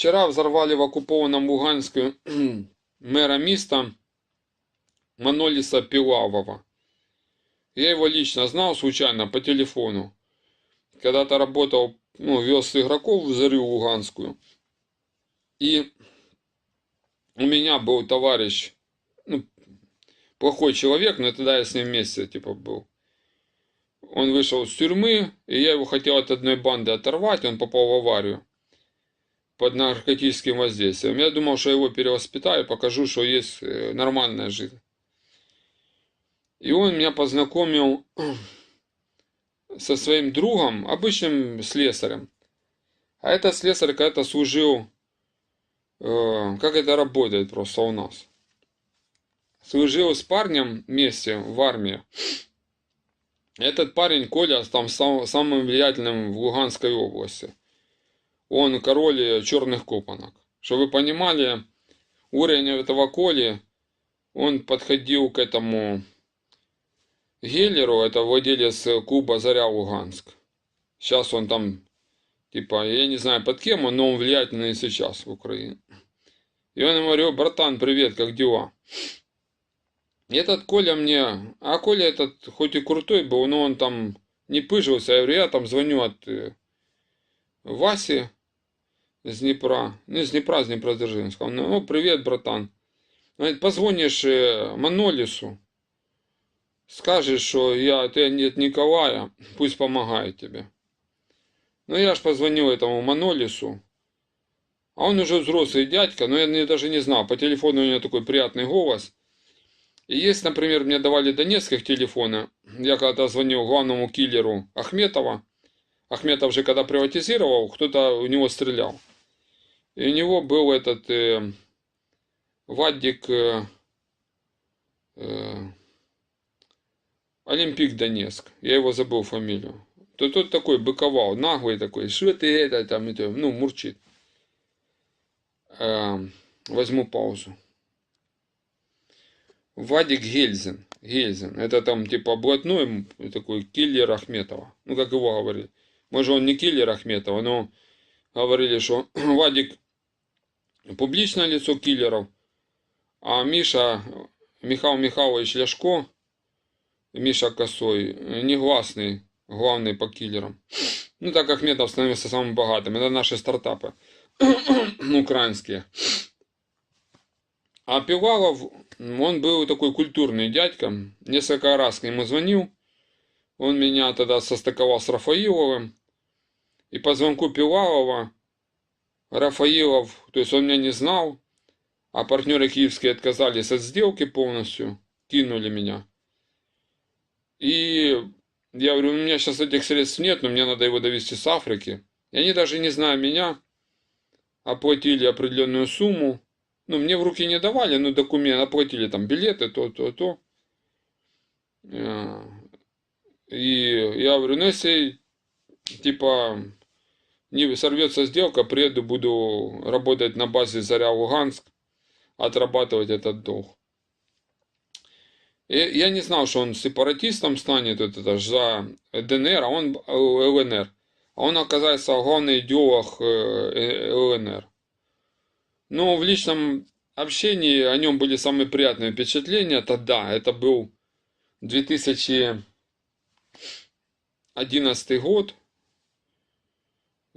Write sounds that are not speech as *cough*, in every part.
Вчера взорвали в оккупованном Луганске *clears throat* мэра міста Манолиса Пилавова. Я его лично знал случайно по телефону. Когда-то работал, ну, вез игроков в Зарю Луганскую. И у меня был товарищ, ну, плохой человек, но тогда я с ним вместе, типа, был. Он вышел из тюрьмы, и я его хотел от одной банды оторвать, он попал в аварию под наркотическим воздействием. Я думал, что его перевоспитаю, покажу, что есть э, нормальная жизнь. И он меня познакомил *clears throat* со своим другом, обычным слесарем. А этот слесарь когда-то служил, э, как это работает просто у нас. Служил с парнем вместе в армии. Этот парень, Коля, там стал самым влиятельным в Луганской области. Он король черных копанок. Чтобы вы понимали, уровень этого Коли, он подходил к этому Геллеру, это владелец клуба «Заря Луганск». Сейчас он там, типа, я не знаю под кем он, но он влиятельный сейчас в Украине. И он ему говорит, братан, привет, как дела? Этот Коля мне, а Коля этот хоть и крутой был, но он там не пыжился. Я говорю, я там звоню от э, Васи с Днепра, ну, с Днепра, с Днепродзержинска. Он, ну, привет, братан. Говорит, позвонишь Манолису, скажешь, что я, ты нет Николая, пусть помогает тебе. Ну, я ж позвонил этому Манолису, а он уже взрослый дядька, но я даже не знал, по телефону у него такой приятный голос – и есть, например, мне давали до нескольких телефона. Я когда звонил главному киллеру Ахметова. Ахметов же когда приватизировал, кто-то у него стрелял. И у него был этот э, Вадик э, э, Олимпик Донецк. Я его забыл фамилию. То тот такой быковал, наглый такой. Что ты это там, это, ну, мурчит. Э, возьму паузу. Вадик Гельзин. Гельзин. Это там типа блатной такой киллер Ахметова. Ну, как его говорили. Может, он не киллер Ахметова, но говорили, что *clears throat* Вадик публичное лицо киллеров, а Миша, Михаил Михайлович Ляшко, Миша Косой, негласный, главный по киллерам. Ну, так Ахметов становился самым богатым. Это наши стартапы *coughs* украинские. А Пивалов, он был такой культурный дядька. Несколько раз к нему звонил. Он меня тогда состыковал с Рафаиловым. И по звонку Пивалова Рафаилов, то есть он меня не знал, а партнеры киевские отказались от сделки полностью, кинули меня. И я говорю, у меня сейчас этих средств нет, но мне надо его довести с Африки. И они даже не зная меня, оплатили определенную сумму, ну, мне в руки не давали, но документы, оплатили там билеты, то, то, то. Э, и я говорю, ну, если, типа, не сорвется сделка, приеду, буду работать на базе Заря Луганск, отрабатывать этот долг. И я не знал, что он сепаратистом станет, это, это за ДНР, а он ЛНР. А он, оказывается, главный идеолог э, ЛНР. Но в личном общении о нем были самые приятные впечатления. Тогда это был 2011 год.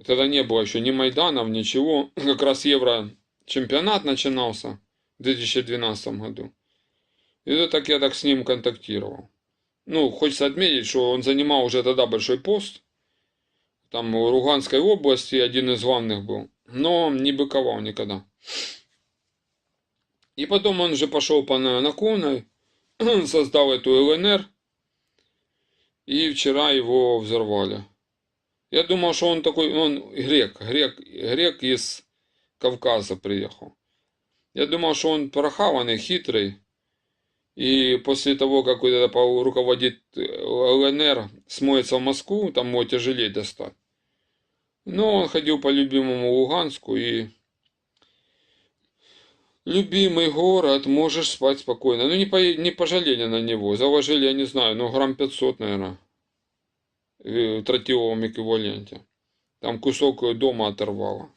Тогда не было еще ни Майданов, ничего. *clears throat* Как раз Евро чемпионат начинался в 2012 году. И это так я так с ним контактировал. Ну, хочется отметить, что он занимал уже тогда большой пост. Там в Луганской области один из главных был. Но не быковал никогда. И потом он же пошел по наклонной, *clears throat* создал эту ЛНР, и вчера его взорвали. Я думал, что он такой, он грек, грек, грек из Кавказа приехал. Я думал, что он прохаванный, хитрый. И после того, как вот руководит ЛНР, смоется в Москву, там его тяжелее достать. Но он ходил по любимому Луганску и Любимый город, можешь спать спокойно. Ну, не, по, не пожалели на него. Заложили, я не знаю, ну, грамм 500, наверное. В тротиловом эквиваленте. Там кусок дома оторвало.